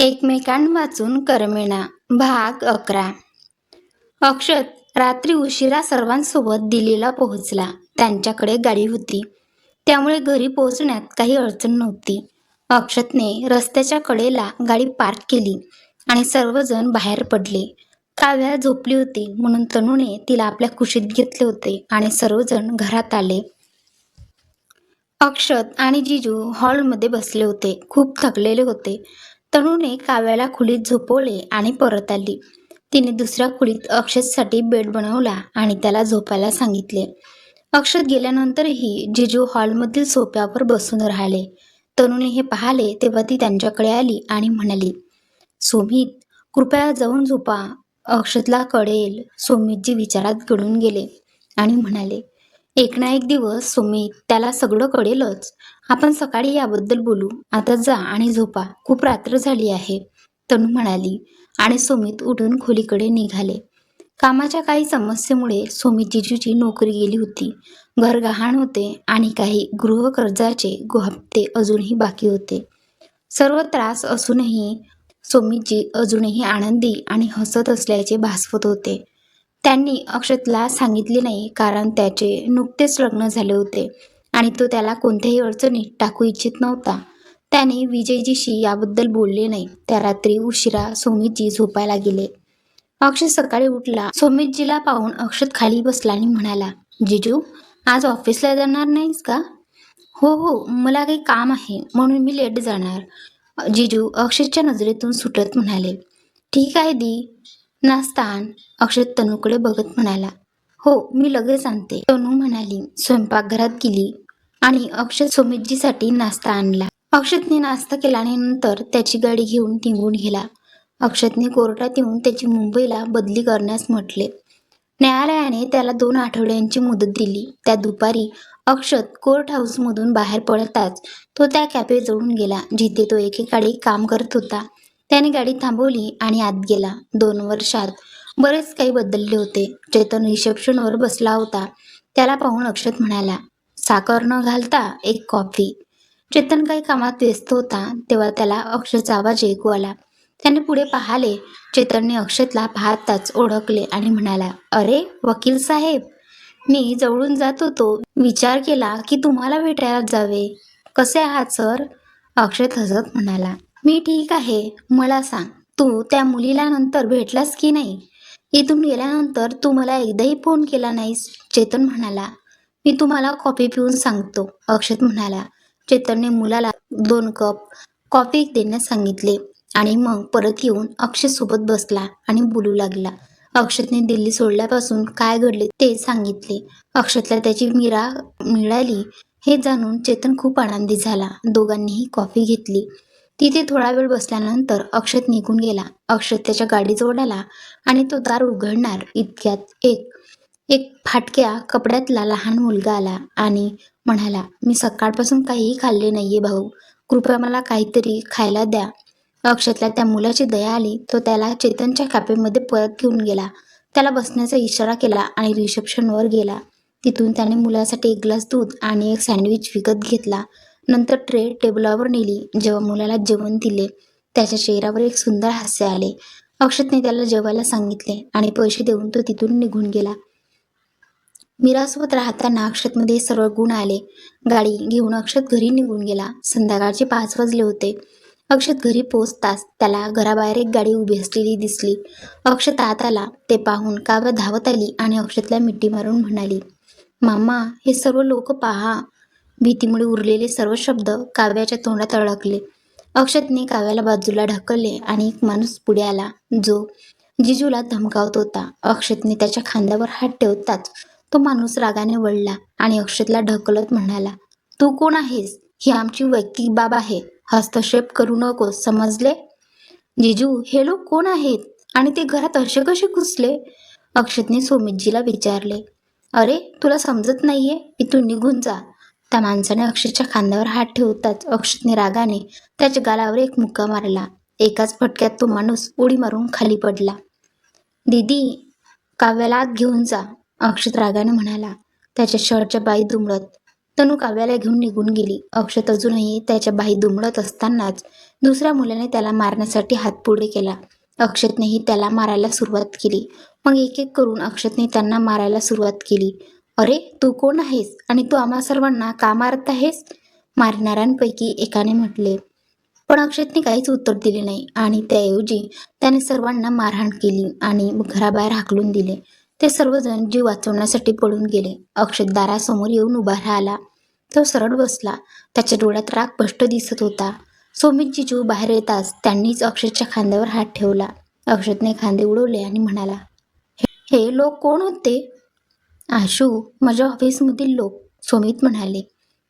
एकमेकां वाचून करमेना भाग अकरा. अक्षत रात्री उशिरा सर्वांसोबत दिल्लीला पोहोचला. त्यांच्याकडे गाडी होती. त्यामुळे घरी पोहोचण्यात काही अडचण नव्हती. अक्षतने रस्त्याच्या कडेला गाडी पार्क केली आणि सर्वजण बाहेर पडले. काव्या झोपली होती म्हणून तनूने तिला आपल्या कुशीत घेतले होते आणि सर्वजण घरात आले. अक्षत आणि जिजू हॉलमध्ये बसले होते. खूप थकलेले होते. तनूने काव्याला खोलीत झोपवले आणि परत आली. तिने दुसऱ्या खोलीत अक्षतसाठी बेड बनवला आणि त्याला झोपायला सांगितले. अक्षत गेल्यानंतरही जिजू हॉलमधील सोप्यावर बसून राहिले. तनूने हे पाहिले तेव्हा ती त्यांच्याकडे आली आणि म्हणाली सोमित कृपया जाऊन झोपा. अक्षतला कळेल. सोमितजी विचारात गळून गेले आणि म्हणाले एक ना एक दिवस सुमित त्याला सगळं कळेलच. आपण सकाळी याबद्दल बोलू. आता जा आणि झोपा. खूप रात्र झाली आहे. तनू म्हणाली. आणि सुमित उठून खोलीकडे निघाले. कामाच्या काही समस्येमुळे सुमित जिजूची नोकरी गेली होती. घर गहाण होते आणि काही गृहकर्जाचे हप्ते अजूनही बाकी होते. सर्व त्रास असूनही सोमितजी अजूनही आनंदी आणि हसत असल्याचे भासवत होते. त्यांनी अक्षतला सांगितले नाही कारण त्याचे नुकतेच लग्न झाले होते आणि तो त्याला कोणत्याही अडचणीत टाकू इच्छित नव्हता. त्याने विजयजीशी याबद्दल बोलले नाही. त्या रात्री उशिरा सोमितजी झोपायला गेले. अक्षत सकाळी उठला. सोमितजीला पाहून अक्षत खाली बसला आणि म्हणाला जिजू आज ऑफिसला जाणार नाहीस का? हो हो मला काही काम आहे म्हणून मी लेट जाणार. जिजू अक्षतच्या नजरेतून सुटत म्हणाले ठीक आहे दी. नास्तान आण अक्षत तनूकडे बघत म्हणाला हो मी लगेच आणते. तनू म्हणाली स्वयंपाकघरात गेली आणि अक्षत सुमितजीसाठी नाश्ता आणला. अक्षतने नाश्ता केल्यानंतर नंतर त्याची गाडी घेऊन निघून गेला. अक्षतने कोर्टात येऊन त्याची मुंबईला बदली करण्यास म्हटले. न्यायालयाने त्याला दोन आठवड्यांची मुदत दिली. त्या दुपारी अक्षत कोर्ट हाऊसमधून बाहेर पडताच तो त्या कॅफेजवळून गेला जिथे तो एकेकाळी काम करत होता. त्याने गाडी थांबवली आणि आत गेला. दोन वर्षात बरेच काही बदलले होते. चेतन रिसेप्शनवर बसला होता. त्याला पाहून अक्षत म्हणाला साखर न घालता एक कॉफी. चेतन काही कामात व्यस्त होता तेव्हा त्याला अक्षतचा आवाज ऐकू आला. त्याने पुढे पाहले. चेतनने अक्षतला पाहताच ओळखले आणि म्हणाला अरे वकील साहेब मी जवळून जात होतो. विचार केला की तुम्हाला भेटायला जावे. कसे आहात सर? अक्षत हसत म्हणाला मी ठीक आहे. मला सांग तू त्या मुलीला नंतर भेटलास की नाही? इथून गेल्यानंतर तू मला एकदाही फोन केला नाहीस चेतन म्हणाला. मी तुम्हाला कॉफी पिऊन सांगतो अक्षत म्हणाला. चेतनने मुलाला दोन कप कॉफी देण्यास सांगितले आणि मग परत येऊन अक्षत सोबत बसला आणि बोलू लागला. अक्षतने दिल्ली सोडल्यापासून काय घडले ते सांगितले. अक्षतला त्याची मीरा मिळाली हे जाणून चेतन खूप आनंदी झाला. दोघांनीही कॉफी घेतली. तिथे थोडा वेळ बसल्यानंतर अक्षत निघून गेला. अक्षत त्याच्या गाडीजवळ आला आणि तो दार उघडणार इतक्यात एक एक फाटक्या कपड्यातला लहान मुलगा आला आणि म्हणाला मी सकाळपासून काहीही खाल्ले नाहीये भाऊ. कृपया मला काहीतरी खायला द्या. अक्षतला त्या मुलाची दया आली. तो त्याला चेतनच्या कॅफेमध्ये परत घेऊन गेला. त्याला बसण्याचा इशारा केला आणि रिसेप्शनवर गेला. तिथून त्याने मुलासाठी एक ग्लास दूध आणि एक सँडविच विकत घेतला. नंतर ट्रे टेबलावर नेली. जेव्हा मुलाला जेवण दिले त्याच्या चेहऱ्यावर एक सुंदर हास्य आले. अक्षतने त्याला जेवायला सांगितले आणि पैसे देऊन तो तिथून निघून गेला. मीरासोबत राहताना अक्षतमध्ये सर्व गुण आले. गाडी घेऊन अक्षत घरी निघून गेला. संध्याकाळचे पाच वाजले होते. अक्षत घरी पोचताच त्याला घराबाहेर एक गाडी उभी असलेली दिसली. अक्षत आत आला. ते पाहून काव्य धावत आली आणि अक्षतला मिठी मारून म्हणाली मामा हे सर्व लोक पहा. भीतीमुळे उरलेले सर्व शब्द काव्याच्या तोंडात अडकले. अक्षतने काव्याला बाजूला ढकलले आणि एक माणूस पुढे आला जो जिजूला धमकावत होता. अक्षतने त्याच्या खांद्यावर हात ठेवताच तो माणूस रागाने वळला आणि अक्षतला ढकलत म्हणाला तू कोण आहेस? ही आमची वैयक्तिक बाब आहे. हस्तक्षेप करू नकोस समजले? जिजू हे लोक कोण आहेत? आणि ते घरात असे कसे घुसले? अक्षतने सोमितजीला विचारले अरे तुला समजत नाहीये? इथून निघून जा. त्या माणसाने अक्षतच्या खांद्यावर हात ठेवताच अक्षतने रागाने त्याच्या गालावर एक मुक्का मारला. एकाच फटक्यात तो माणूस उडी मारून खाली पडला. दीदी काव्याला आत घेऊन जा अक्षत रागाने म्हणाला. त्याच्या शर्टच्या बाई दुमडत. तनू काव्याला घेऊन निघून गेली. अक्षत अजूनही त्याच्या बाई दुमडत असतानाच दुसऱ्या मुलाने त्याला मारण्यासाठी हात पुढे केला. अक्षतनेही त्याला मारायला सुरुवात केली. मग एक एक करून अक्षतने त्यांना मारायला सुरुवात केली. अरे तू कोण आहेस? आणि तू आम्हा सर्वांना का मारत आहेस? मारणाऱ्यांपैकी एकाने म्हटले पण अक्षतने काहीच उत्तर दिले नाही. आणि त्याऐवजी त्याने सर्वांना मारहाण केली आणि घराबाहेर हाकलून दिले. ते सर्वजण जीव वाचवण्यासाठी पळून गेले. अक्षत दारासमोर येऊन उभा राहिला. तो सरळ बसला. त्याच्या डोळ्यात राग स्पष्ट दिसत होता. सोमित जिजू बाहेर येताच त्यांनीच अक्षतच्या खांद्यावर हात ठेवला. अक्षतने खांदे उडवले आणि म्हणाला हे लोक कोण होते? आशू माझ्या ऑफिसमधील लोक सुमित म्हणाले.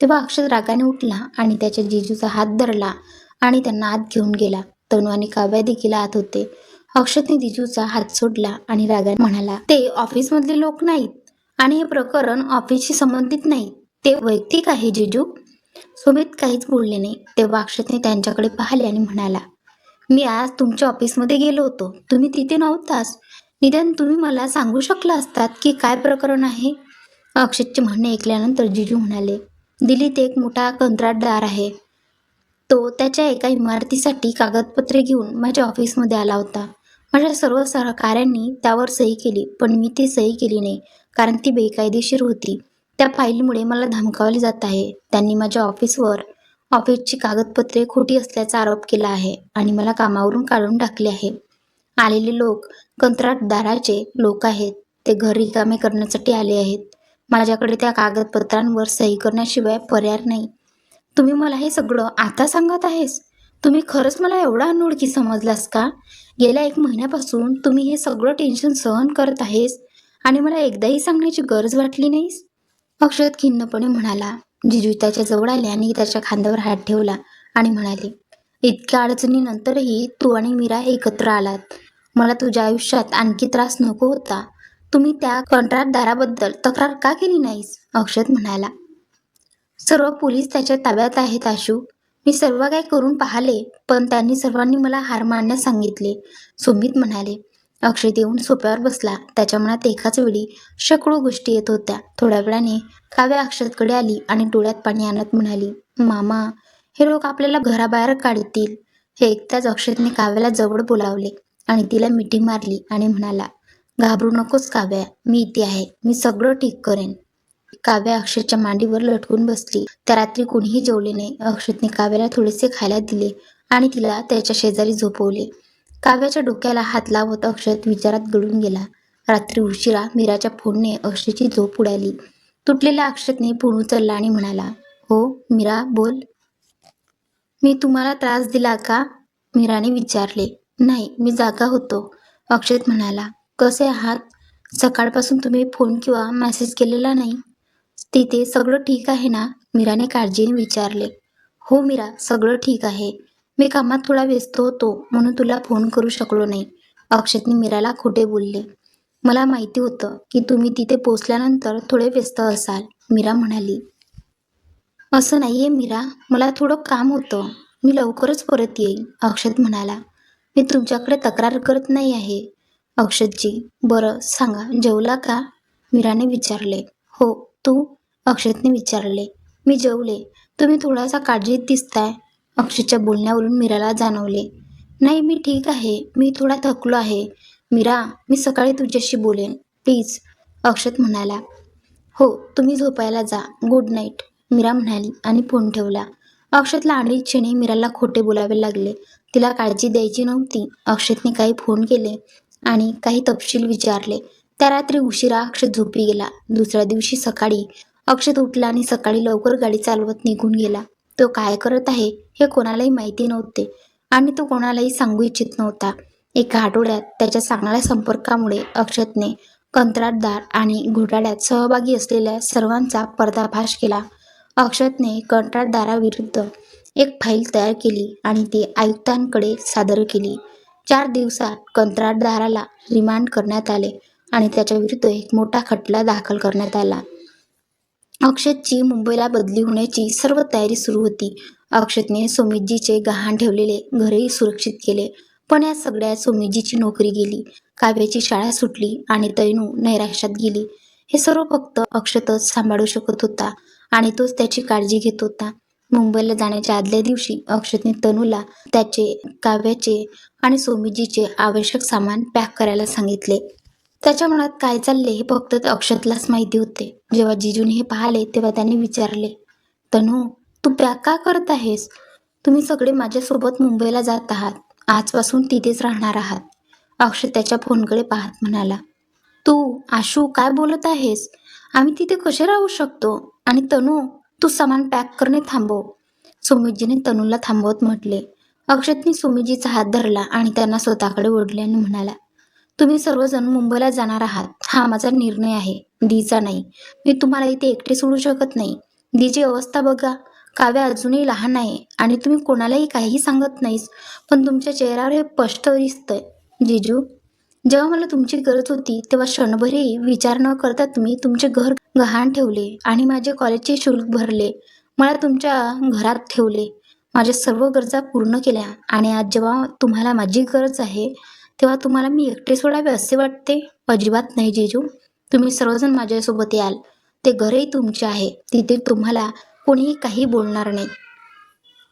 तेव्हा अक्षत रागाने उठला आणि त्याच्या जिजूचा हात धरला आणि त्यांना आत घेऊन गेला. तनू आणि काव्या देखील आत होते. अक्षतने जिजूचा हात सोडला आणि रागाने म्हणाला ते ऑफिसमधले लोक नाहीत आणि हे प्रकरण ऑफिसशी संबंधित नाही. ते वैयक्तिक आहे जिजू. सुमित काहीच बोलले नाही. तेव्हा अक्षतने त्यांच्याकडे पाहिले आणि म्हणाला मी आज तुमच्या ऑफिसमध्ये गेलो होतो. तुम्ही तिथे नव्हताच निदान तुम्ही मला सांगू शकला असतात की काय प्रकरण आहे? अक्षतचे म्हणणे ऐकल्यानंतर जिजू म्हणाले दिल्लीत एक मोठा कंत्राटदार आहे. तो त्याच्या एका इमारतीसाठी कागदपत्रे घेऊन माझ्या ऑफिसमध्ये आला होता. माझ्या सर्व सहकाऱ्यांनी त्यावर सही केली पण मी ती सही केली नाही कारण ती बेकायदेशीर होती. त्या फाईलमुळे मला धमकावले जात आहे. त्यांनी माझ्या ऑफिसवर ऑफिसची कागदपत्रे खोटी असल्याचा आरोप केला आहे आणि मला कामावरून काढून टाकले आहे. आलेले लोक कंत्राटदाराचे लोक आहेत. ते घर रिकामे करण्यासाठी आले आहेत. माझ्याकडे त्या कागदपत्रांवर सही करण्याशिवाय पर्याय नाही. तुम्ही मला हे सगळं आता सांगत आहेस? तुम्ही खरंच मला एवढा अनोळखी समजलास का? गेल्या एक महिन्यापासून तुम्ही हे सगळं टेन्शन सहन करत आहेस आणि मला एकदाही सांगण्याची गरज वाटली नाहीस? अक्षत खिन्नपणे म्हणाला. जिजू त्याच्याजवळ आले आणि त्याच्या खांद्यावर हात ठेवला आणि म्हणाले इतक्या अडचणीनंतरही तू आणि मीरा एकत्र आलात. मला तुझ्या आयुष्यात आणखी त्रास नको होता. तुम्ही त्या कंत्राटदाराबद्दल तक्रार का केली नाहीस? अक्षत म्हणाला. सर्व पोलीस त्याच्या ताब्यात आहेत आशू. मी सर्व काही करून पाहिले पण त्यांनी सर्वांनी मला हार मानण्यास सांगितले सुमित म्हणाले. अक्षय येऊन सोप्यावर बसला. त्याच्या मनात एकाच वेळी शेकडो गोष्टी येत होत्या. थोड्या वेळाने काव्या अक्षतकडे आली आणि डोळ्यात पाणी आणत म्हणाली मामा हे लोक आपल्याला घराबाहेर काढतील. हे ऐकताच अक्षतने काव्याला जवळ बोलावले आणि तिला मिठी मारली आणि म्हणाला घाबरू नकोस काव्या मी इथे आहे. मी सगळं ठीक करेन. काव्या अक्षतच्या मांडीवर लटकून बसली. त्या रात्री कोणीही जेवले नाही. अक्षतने काव्याला थोडेसे खायला दिले आणि तिला त्याच्या शेजारी झोपवले. काव्याच्या डोक्याला हात लावत अक्षत विचारात गळून गेला. रात्री उशिरा मीराच्या फोनने अक्षयची झोप उडाली. तुटलेल्या अक्षतने फोन उचलला आणि म्हणाला हो मीरा बोल. मी तुम्हाला त्रास दिला का? मीराने विचारले. नाही मी जागा होतो. अक्षत म्हणाला कसे आहात? सकाळपासून तुम्ही फोन किंवा मेसेज केलेला नाही? तिथे सगळं ठीक आहे ना? मीराने काळजीने विचारले. हो मीरा सगळं ठीक आहे. मी कामात थोडा व्यस्त होतो म्हणून तुला फोन करू शकलो नाही. अक्षतने मीराला खोटे बोलले. मला माहिती होतं की तुम्ही तिथे पोचल्यानंतर थोडे व्यस्त असाल मीरा म्हणाली. असं नाही आहे मीरा. मला थोडं काम होतं. मी लवकरच परत येईन अक्षत म्हणाला. मी तुमच्याकडे तक्रार करत नाही आहे. अक्षतजी बरं सांगा जेवला का? मीराने विचारले. हो तू? अक्षतने विचारले. मी जेवले. तुम्ही थोडासा काळजीत दिसताय. अक्षतच्या बोलण्यावरून मीराला जाणवले. नाही मी ठीक आहे. मी थोडा थकलो आहे. मीरा मी सकाळी तुझ्याशी बोलेन. प्लीज अक्षत म्हणाला. हो तुम्ही झोपायला जा. Good night. मीरा म्हणाली आणि फोन ठेवला. अक्षतला अनेक क्षणी मीराला खोटे बोलावे लागले. तिला काळजी द्यायची नव्हती. अक्षतने काही फोन केले आणि काही तपशील विचारले. त्या रात्री उशिरा अक्षत झोपी गेला. दुसऱ्या दिवशी सकाळी अक्षत उठला आणि सकाळी लवकर गाडी चालवत निघून गेला. तो काय करत आहे हे कोणालाही माहिती नव्हते आणि तो कोणालाही सांगू इच्छित नव्हता. एका आठवड्यात त्याच्या चांगल्या संपर्कामुळे अक्षतने कंत्राटदार आणि घोटाळ्यात सहभागी असलेल्या सर्वांचा पर्दाफाश केला. अक्षतने कंत्राटदाराविरुद्ध एक फाईल तयार केली आणि ती आयुक्तांकडे सादर केली. चार दिवसात कंत्राटदाराला रिमांड करण्यात आले आणि त्याच्याविरुद्ध एक मोठा खटला दाखल करण्यात आला. अक्षतची मुंबईला बदली होण्याची सर्व तयारी सुरू होती. अक्षतने सुमितजीचे गहाण ठेवलेले घरही सुरक्षित केले पण या सगळ्यात सुमितजीची नोकरी गेली. काव्याची शाळा सुटली आणि तैनू नैराश्यात गेली. हे सर्व फक्त अक्षतच सांभाळू शकत होता. आणि तोच त्याची काळजी घेत होता. मुंबईला जाण्याच्या आदल्या दिवशी अक्षतने तनूला त्याचे काव्याचे आणि सोमीजीचे आवश्यक सामान पॅक करायला सांगितले. त्याच्या मनात काय चालले हे फक्त अक्षतलाच माहिती होते. जेव्हा जिजूने हे पाहिले तेव्हा त्यांनी विचारले तनू तू पॅक का करत आहेस? तुम्ही सगळे माझ्यासोबत मुंबईला जात आहात. आजपासून तिथेच राहणार आहात. अक्षत त्याच्या फोनकडे पाहत म्हणाला तू आशू काय बोलत आहेस? आम्ही तिथे कसे राहू शकतो? आणि तनू तू सामान पॅक करणे थांबव. सुमितजीने तनूला थांबवत म्हटले. अक्षतने सुमितजीचा हात धरला आणि त्यांना स्वतःकडे ओढले आणि म्हणाला तुम्ही सर्वजण मुंबईला जाणार आहात. हा माझा निर्णय आहे. दीचा नाही. मी तुम्हाला इथे एकटे सोडू शकत नाही. दीची अवस्था बघा. काव्या अजूनही लहान आहे आणि तुम्ही कोणालाही काहीही सांगत नाहीस पण तुमच्या चेहऱ्यावर हे स्पष्ट दिसतंय. जिजू जेव्हा मला तुमची गरज होती तेव्हा क्षणभरही विचार न करता तुम्ही तुमचे घर गहाण ठेवले आणि माझे कॉलेजचे शुल्क भरले. मला तुमच्या घरात ठेवले. माझ्या सर्व गरजा पूर्ण केल्या आणि आज जेव्हा तुम्हाला माझी गरज आहे तेव्हा तुम्हाला मी एकटे सोडावे असे वाटते? अजिबात नाही जेजू. तुम्ही सर्वजण माझ्यासोबत याल. ते घरही तुमचे आहे. तिथे तुम्हाला कोणीही काही बोलणार नाही.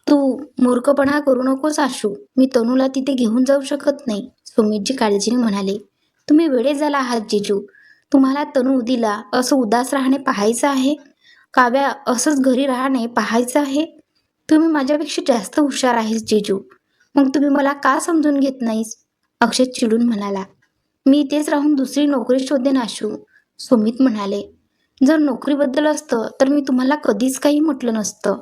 तू मूर्खपणा करू नकोस आशू. मी तनूला तिथे घेऊन जाऊ शकत नाही सुमितजी काळजीने म्हणाले. तुम्ही वेळे झाला आहात जिजू. तुम्हाला तनू दिला असं उदास राहणे पाहायचं आहे? काव्या असंच घरी राहणे पाहायचं आहे? तुम्ही माझ्यापेक्षा जास्त हुशार आहेस जेजू. मग तुम्ही मला का समजून घेत नाहीस? अक्षय चिडून म्हणाला. मी इथेच राहून दुसरी नोकरी शोधेन आशू सुमित म्हणाले. जर नोकरीबद्दल असतं तर मी तुम्हाला कधीच काही म्हटलं नसतं.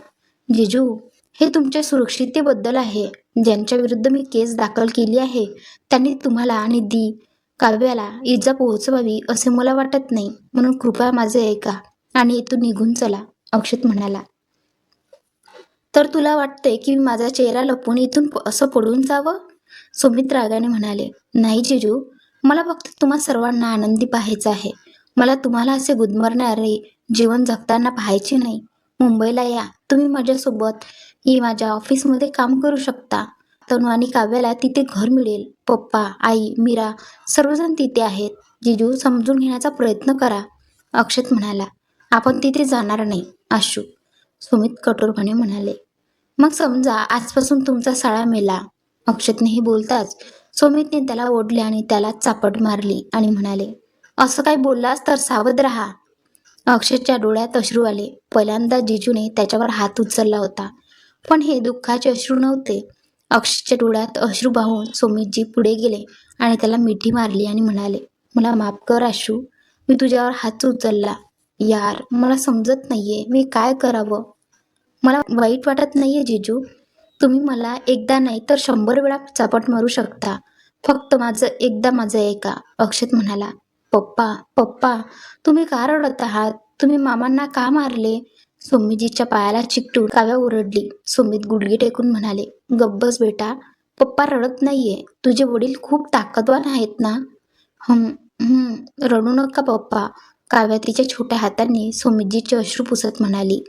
जेजू हे तुमच्या सुरक्षिततेबद्दल आहे. ज्यांच्या विरुद्ध मी केस दाखल केली आहे त्यांनी तुम्हाला आणि दी काव्याला इजा पोहोचवावी असे मला वाटत नाही. म्हणून कृपया माझे ऐका आणि इथून निघून चला अक्षत म्हणाला. तर तुला वाटते की मी माझा चेहरा लपवून इथून असं पडून जावं? सुमित रागाने म्हणाले. नाही जिजू मला फक्त तुम्हा सर्वांना आनंदी पाहायचं आहे. मला तुम्हाला असे गुदमरणारे जीवन जगताना पाहायचे नाही. मुंबईला या. तुम्ही माझ्यासोबत ही माझ्या ऑफिसमध्ये काम करू शकता. तनू आणि काव्याला तिथे घर मिळेल. पप्पा आई मीरा सर्वजण तिथे आहेत. जिजू समजून घेण्याचा प्रयत्न करा अक्षत म्हणाला. आपण तिथे जाणार नाही आशू. सुमित कठोरपणे म्हणाले. मग समजा आजपासून तुमचा साळा मेला. अक्षतने हे बोलताच सुमितने त्याला ओढले आणि त्याला चापट मारली आणि म्हणाले असं काही बोललास तर सावध राहा. अक्षतच्या डोळ्यात अश्रू आले. पहिल्यांदा जिजूने त्याच्यावर हात उचलला होता. पण हे दुःखाचे अश्रू नव्हते. अक्षयच्या डोळ्यात अश्रू पाहून सोमितजी पुढे गेले आणि त्याला मिठी मारली आणि म्हणाले मला माफ कर अश्रू मी तुझ्यावर हात उचलला. यार मला समजत नाहीये मी काय करावं? मला वाईट वाटत नाहीये जिजू. तुम्ही मला एकदा नाही तर शंभर वेळा चापट मारू शकता. फक्त माझं एकदा माझं ऐका. अक्षत म्हणाला पप्पा पप्पा तुम्ही का रडत आहात? तुम्ही मामांना का मारले? सुमितजीच्या पायाला चिकटून काव्या ओरडली. सुमित गुडगी टेकून म्हणाले गब्बस बेटा पप्पा रडत नाहीये. तुझे वडील खूप ताकदवान आहेत ना? हम हं रडू नका पप्पा काव्या तिच्या छोट्या हातांनी सुमितजीचे अश्रू पुसत म्हणाली.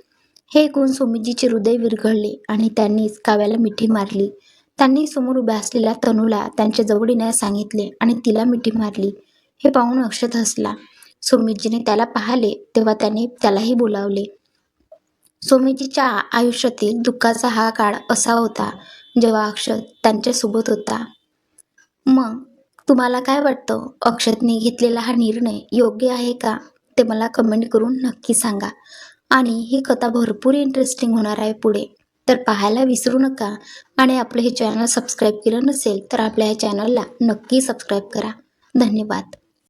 हे ऐकून सुमितजीचे हृदय विरघळले आणि त्यांनीच काव्याला मिठी मारली. त्यांनी समोर उभ्या असलेल्या तनूला त्यांच्या जवळ येण्यास सांगितले आणि तिला मिठी मारली. हे पाहून अक्षत हसला. सुमितजीने त्याला पाहिले तेव्हा त्याने त्यालाही बोलावले. स्वामीजीच्या आयुष्यातील दुःखाचा हा काळ असा होता जेव्हा अक्षत त्यांच्यासोबत होता. मग तुम्हाला काय वाटतं? अक्षतने घेतलेला हा निर्णय योग्य आहे का? ते मला कमेंट करून नक्की सांगा. आणि ही कथा भरपूर इंटरेस्टिंग होणार आहे पुढे. तर पाहायला विसरू नका आणि आपलं हे चॅनल सबस्क्राईब केलं नसेल तर आपल्या या चॅनलला नक्की सबस्क्राईब करा. धन्यवाद.